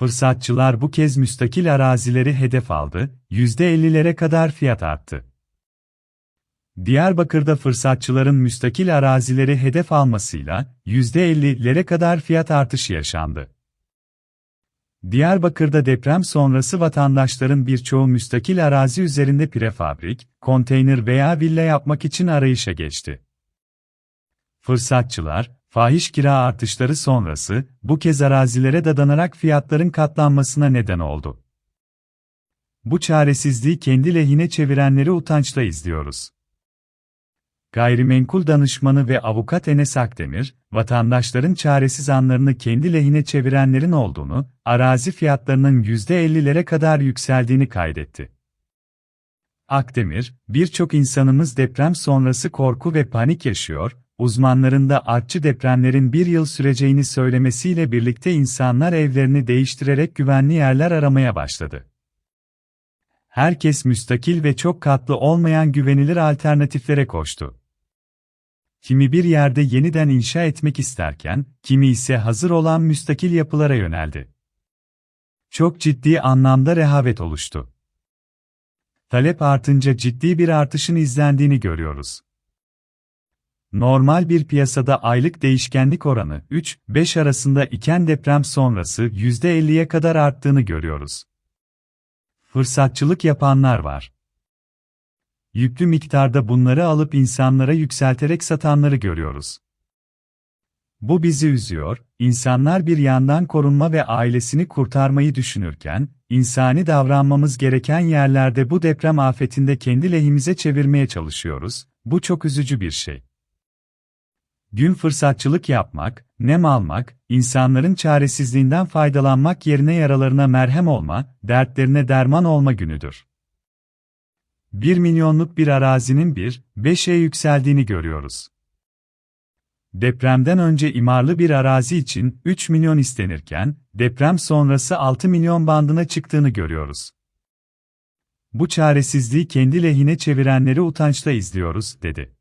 Fırsatçılar bu kez müstakil arazileri hedef aldı, %50'lere kadar fiyat arttı. Diyarbakır'da fırsatçıların müstakil arazileri hedef almasıyla %50'lere kadar fiyat artışı yaşandı. Diyarbakır'da deprem sonrası vatandaşların birçoğu müstakil arazi üzerinde prefabrik, konteyner veya villa yapmak için arayışa geçti. Fırsatçılar, fahiş kira artışları sonrası bu kez arazilere dadanarak fiyatların katlanmasına neden oldu. Bu çaresizliği kendi lehine çevirenleri utançla izliyoruz. Gayrimenkul danışmanı ve avukat Enes Akdemir, vatandaşların çaresiz anlarını kendi lehine çevirenlerin olduğunu, arazi fiyatlarının %50'lere kadar yükseldiğini kaydetti. Akdemir, birçok insanımız deprem sonrası korku ve panik yaşıyor, uzmanların da artçı depremlerin bir yıl süreceğini söylemesiyle birlikte insanlar evlerini değiştirerek güvenli yerler aramaya başladı. Herkes müstakil ve çok katlı olmayan güvenilir alternatiflere koştu. Kimi bir yerde yeniden inşa etmek isterken, kimi ise hazır olan müstakil yapılara yöneldi. Çok ciddi anlamda rehavet oluştu. Talep artınca ciddi bir artışın izlendiğini görüyoruz. Normal bir piyasada aylık değişkenlik oranı 3-5 arasında iken deprem sonrası %50'ye kadar arttığını görüyoruz. Fırsatçılık yapanlar var. Yüklü miktarda bunları alıp insanlara yükselterek satanları görüyoruz. Bu bizi üzüyor, insanlar bir yandan korunma ve ailesini kurtarmayı düşünürken, insani davranmamız gereken yerlerde bu deprem afetinde kendi lehimize çevirmeye çalışıyoruz, bu çok üzücü bir şey. Gün fırsatçılık yapmak, nem almak, insanların çaresizliğinden faydalanmak yerine yaralarına merhem olma, dertlerine derman olma günüdür. 1 milyonluk bir arazinin 1-5'e yükseldiğini görüyoruz. Depremden önce imarlı bir arazi için 3 milyon istenirken, deprem sonrası 6 milyon bandına çıktığını görüyoruz. Bu çaresizliği kendi lehine çevirenleri utançla izliyoruz, dedi.